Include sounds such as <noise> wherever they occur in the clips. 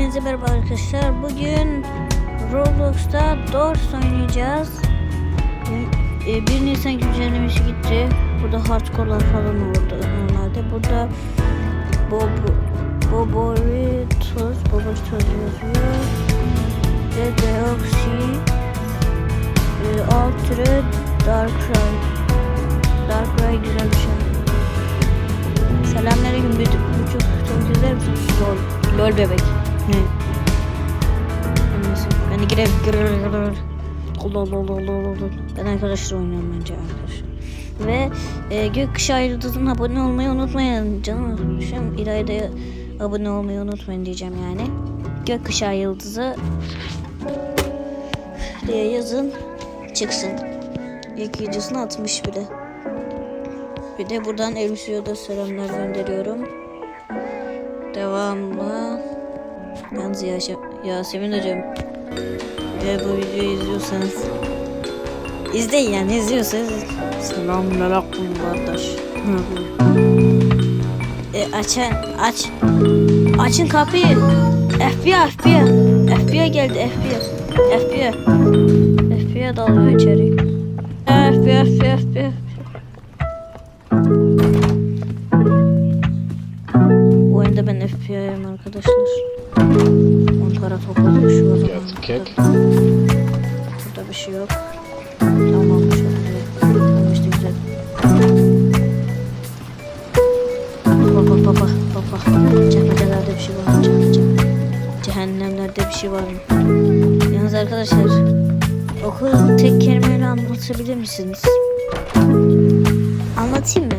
Hepinize merhaba arkadaşlar. Bugün Roblox'ta Doors oynayacağız. Ee, 1 Nisan güncellemesi gitti. Burada hardcore'lar falan oldu normalde. Burada Bob Boboritos Boboritos yazıyor. Ve Deoxy e, alt türü Darkrai Darkrai güzel bir şey. Selamünaleyküm bir buçuk çok güzel misin? Lol. Lol bebek. Lol lol lol lol. Ben arkadaşlar oynuyorum bence arkadaşlar. Ve e, Gökkuşağı Yıldızı'na abone olmayı unutmayın. Canım arkadaşım İlayda'ya abone olmayı unutmayın diyeceğim yani. Gökkuşağı Yıldızı diye yazın çıksın. İlk videosunu atmış bile. Bir de buradan Elbisyo'ya da selamlar gönderiyorum. Devamlı. Yalnız Yaş Yasemin hocam. Eğer bu videoyu izliyorsanız izleyin yani izliyorsanız Selamünaleyküm kardeş. e, açın aç. Açın kapıyı. FBI FBI. FBI geldi FBI. FBI. FBI dalıyor içeri. FBI FBI FBI. Bu oyunda ben FBI'yim arkadaşlar. Kick. Burada bir şey yok. Tamam şöyle. Tamam işte güzel. Baba baba baba. Cehennemlerde bir şey var Cehennemlerde bir şey var mı? Yalnız arkadaşlar okul tek kelimeyle anlatabilir misiniz? Anlatayım mı?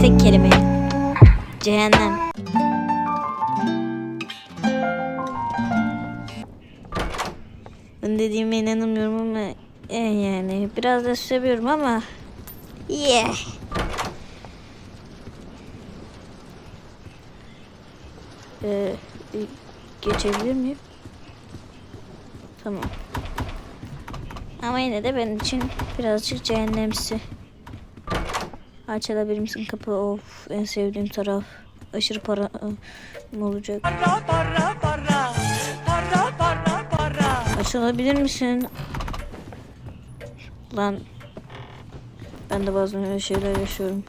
Tek kelimeyle. Cehennem. Dediğime inanamıyorum ama e, yani biraz da seviyorum ama yeah. Ee, geçebilir miyim? Tamam. Ama yine de benim için birazcık cehennemsi. Açılabilir misin kapı? Of en sevdiğim taraf. Aşırı para mı olacak? Para, para, para. Açılabilir misin? Lan ben de bazen öyle şeyler yaşıyorum.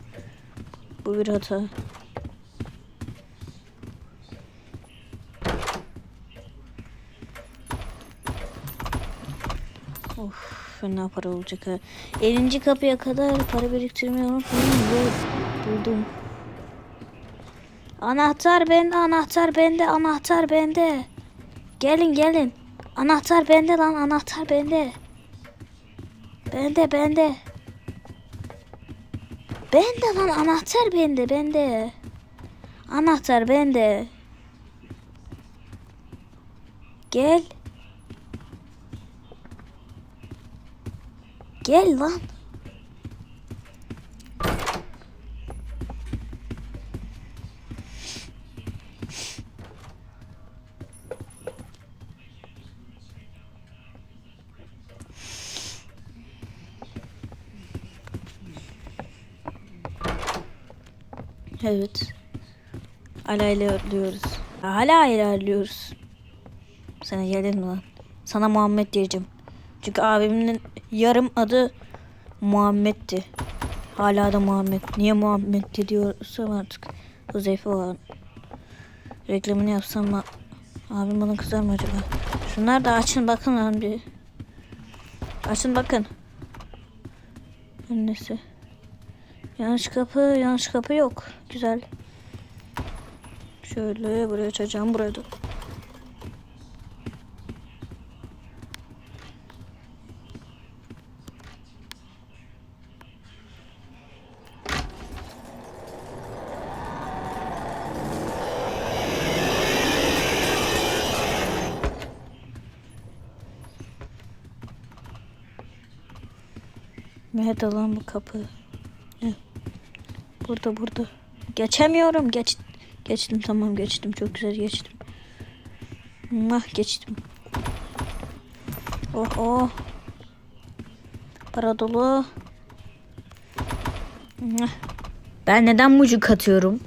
Bu bir hata. Of fena para olacak ha. 50. kapıya kadar para biriktirmeyi unutmayın buldum. Anahtar bende, anahtar bende, anahtar bende. Gelin gelin. Anahtar bende lan anahtar bende. Bende bende. Bende lan anahtar bende bende. Anahtar bende. Gel. Gel lan. Evet. Hala ilerliyoruz. Hala ilerliyoruz. Sana gelir mi lan? Sana Muhammed diyeceğim. Çünkü abimin yarım adı Muhammed'ti. Hala da Muhammed. Niye Muhammed diyorsam artık. Huzeyfe olan. Reklamını yapsam mı? Abim bana kızar mı acaba? Şunlar da açın bakın lan bir. Açın bakın. Annesi. Yanlış kapı, yanlış kapı yok. Güzel. Şöyle buraya açacağım burada. Nerede lan bu kapı? Burada burada. Geçemiyorum. Geç geçtim tamam geçtim. Çok güzel geçtim. Mah geçtim. Oh oh. Para dolu. Ben neden mucuk atıyorum?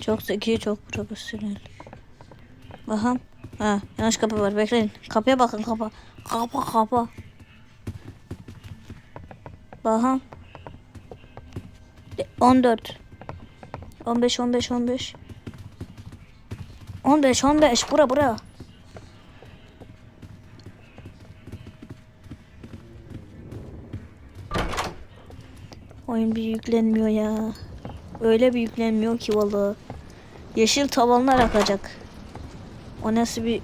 Çok zeki, çok profesyonel. Bakın. Ha, yanlış kapı var. Bekleyin. Kapıya bakın kapa. Kapa kapa. De- 14. 15 15 15. 15 15 bura bura. Oyun bir yüklenmiyor ya. Öyle bir yüklenmiyor ki vallahi. Yeşil tavanlar akacak. O nasıl bir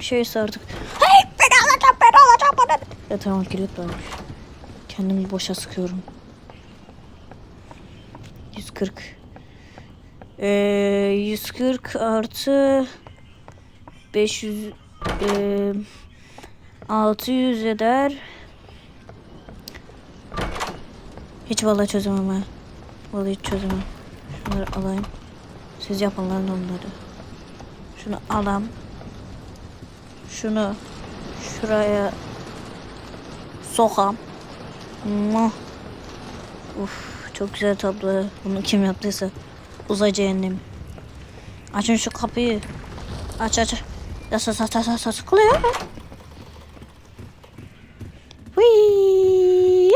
şeyse artık. Hey beni alacağım beni alacağım bana. Ya tamam kilit varmış. Kendimi boşa sıkıyorum. 140. Ee, 140 artı 500 ee, 600 eder. Hiç vallahi çözemem ha. Vallahi hiç çözemem. Şunları alayım. Siz yapın onları. Şunu alam. Şunu şuraya sokam. Uf çok güzel tablo. Bunu kim yaptıysa uzay cehennem. Açın şu kapıyı. Aç aç. Yasa sa sa sa sa sıkılıyor. Hıy.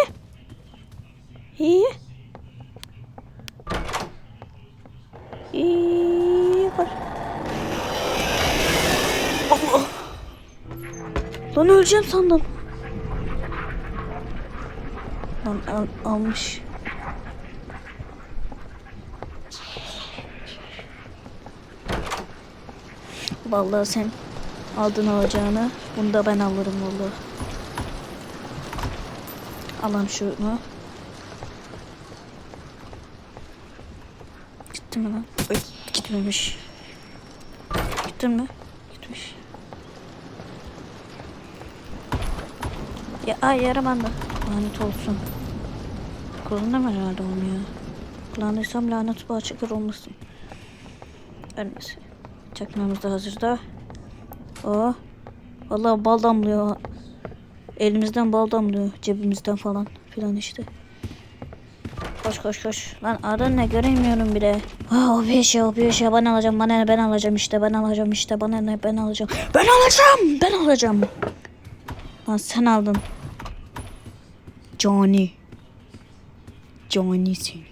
İyi. Koş. Allah. Lan öleceğim sandım. Lan al, almış. Vallahi sen aldın alacağını. Bunu da ben alırım vallahi. Alam şunu. Gitti mi lan? Ay, gitmemiş. Gittin mi? Gitmiş. Ya ay yaramanda. Lanet olsun. Kullanırım herhalde onu ya. Kullandıysam lanet bu açıklar olmasın. Ölmesin. Çakmağımız da hazırda. O. Vallahi bal damlıyor. Elimizden bal damlıyor. Cebimizden falan filan işte. Koş koş koş. Lan adın ne göremiyorum bile. Ha, o bir eşya o bir eşya ben alacağım bana ne ben alacağım işte ben alacağım işte bana ne ben alacağım. Ben alacağım ben alacağım. Lan sen aldın. Johnny. Johnny'sin.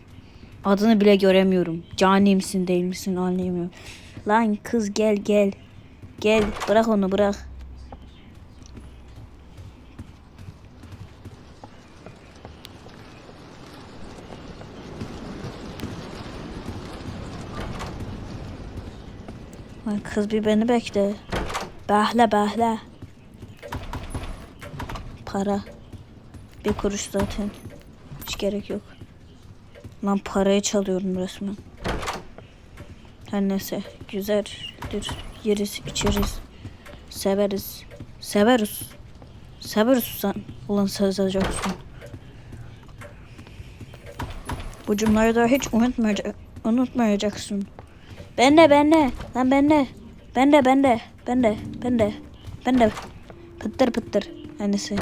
Adını bile göremiyorum. Cani misin değil misin anlayamıyorum. Lan kız gel gel. Gel bırak onu bırak. Lan kız bir beni bekle. Behle behle. Para. Bir kuruş zaten. Hiç gerek yok. Lan parayı çalıyorum resmen. Her neyse. Güzeldir. Yeriz, içeriz. Severiz. Severiz. Severiz sen. Ulan seveceksin. Bu cümleyi de hiç unutmayacak, unutmayacaksın. Ben de ben de. Lan ben de. Ben de ben de. Ben de. Ben de. Ben de. Pıttır pıttır. Neyse.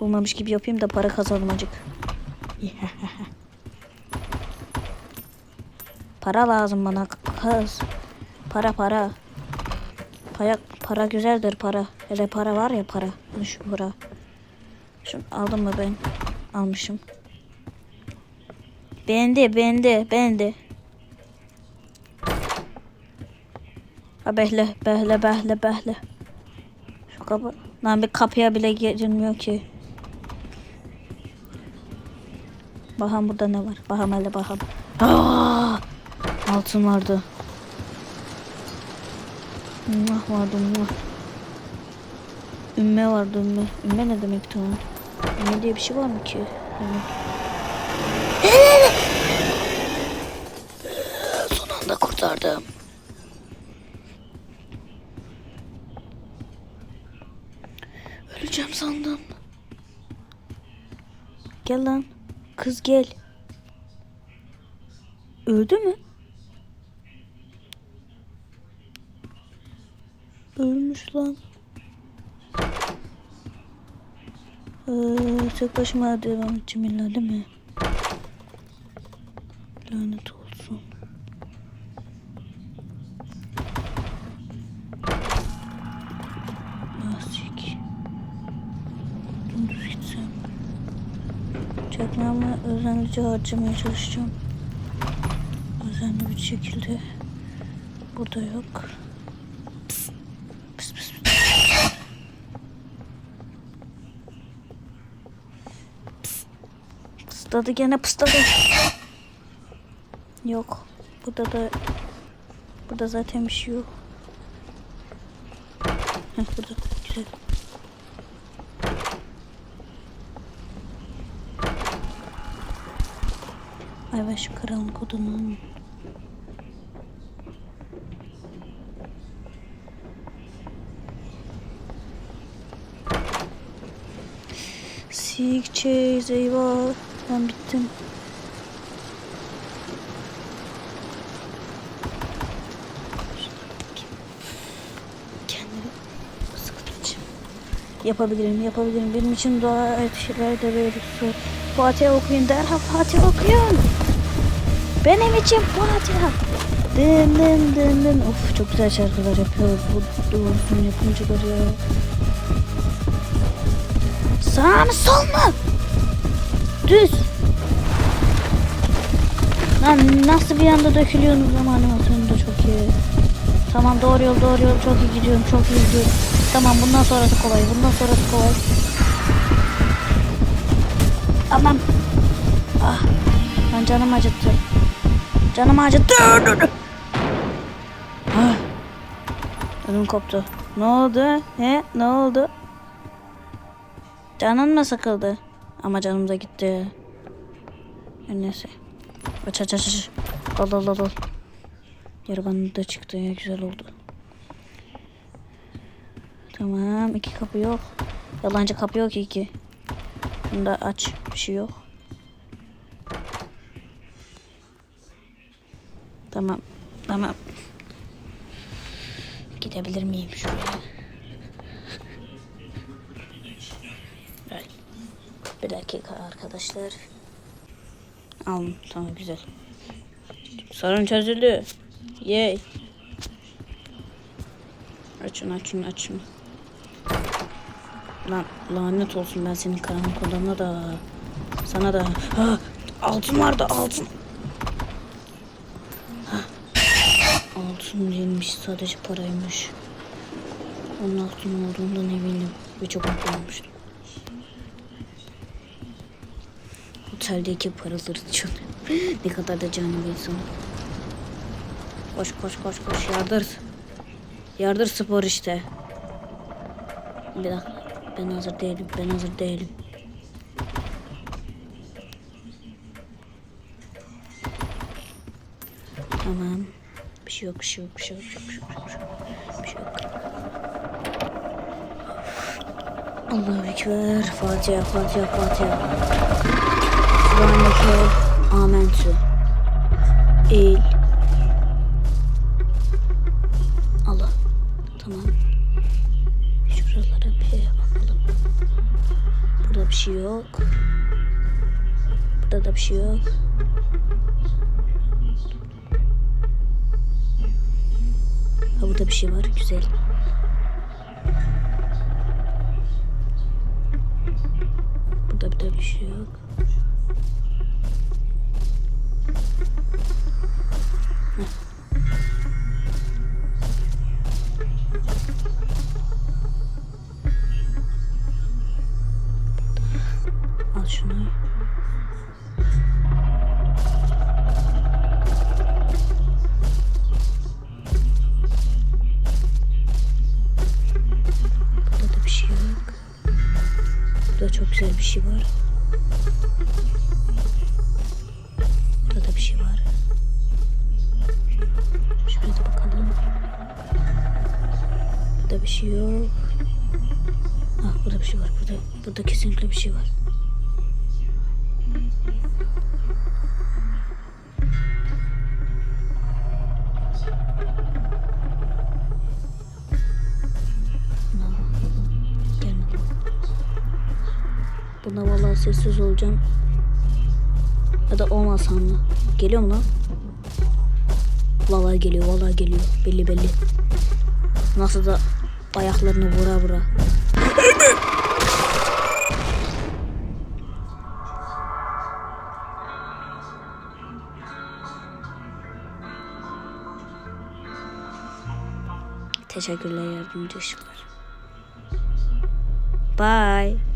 Bulmamış gibi yapayım da para kazanalım acık. <laughs> para lazım bana kız. Para para. Para, para güzeldir para. Hele para var ya para. Şu para. Şunu aldım mı ben? Almışım. Beğendi, beğendi, beğendi. Ha behle, behle, behle, behle. Şu kapı. Lan bir kapıya bile girilmiyor ki. Bakalım burada ne var. Bakalım hele bakalım. Aa! Altın vardı. Muah vardı muah. Ümme vardı ümme. Ümme ne demek tamam. Ümme diye bir şey var mı ki? Evet. <gasps> Son anda kurtardım. Öleceğim sandım. Gel lan. Kız gel. Öldü mü? Ölmüş lan. Ee, tek başıma devam edeceğim illa değil mi? Lanet olsun. Lastik. Dümdüz gitsem. Çakmağımı özenlice harcamaya çalışacağım. Özenli bir şekilde. Burada yok. Pısladı gene pısladı. Yok. Burada da burada zaten bir şey yok. Burada güzel. Ay ben şu karanlık odanın Seek chase eyvah ben bittim. Kendimi sıkılacağım. Yapabilirim, yapabilirim. Benim için dua et, şeyler de böyle su. Fatiha okuyun derhal Fatiha okuyun. Benim için Fatiha. Dın dın dın dın. Of çok güzel şarkılar yapıyor. Bu doğrusun yapımcıları ya. Sağ mı sol mu? Düz. Lan nasıl bir anda dökülüyorsunuz ama animasyonu da çok iyi. Tamam doğru yol doğru yol çok iyi gidiyorum çok iyi gidiyorum. Tamam bundan sonrası kolay bundan sonrası kolay. Aman. Ah. Ben canım acıttı. Canım acıttı. Ah. Ödüm koptu. Ne oldu? He? Ne oldu? Canın mı sıkıldı? Ama canım da gitti. Neyse. Aç aç aç. Al al al al. Yarı bana da çıktı ya güzel oldu. Tamam iki kapı yok. Yalancı kapı yok iki. Bunu da aç bir şey yok. Tamam tamam. Gidebilir miyim şuraya? Bir dakika arkadaşlar. Aldım tamam güzel. Sorun çözüldü. Yay. Açın açın açın. Lan lanet olsun ben senin karanlık odana da. Sana da. Ha, altın vardı altın. Ha. Altın değilmiş sadece paraymış. Onun altın olduğundan eminim. Ve çok mutlu olmuştum. Oteldeki paraları çalıyor. ne kadar da canlı bir insan. Koş koş koş koş yardır. Yardır spor işte. Bir dakika. Ben hazır değilim. Ben hazır değilim. Tamam. Bir şey yok, bir şey yok, bir şey yok, bir şey yok, bir şey yok, bir şey yok. Allahu Ekber. Fatiha, Fatiha, Fatiha. Subhaneke amentü. Eğil. Allah. Tamam. Şuralara bir şey bakalım. Burada bir şey yok. Burada da bir şey yok. Ha burada bir şey var. Güzel. Burada bir de bir şey yok. Şey yok. Ah burada bir şey var. Burada, burada kesinlikle bir şey var. Buna vallahi sessiz olacağım. Ya da olmasam mı? Geliyor mu lan? Vallahi geliyor, vallahi geliyor. Belli belli. Nasıl da Ayaklarını vura vura. Teşekkürler yardımcı ışıklar. Bye.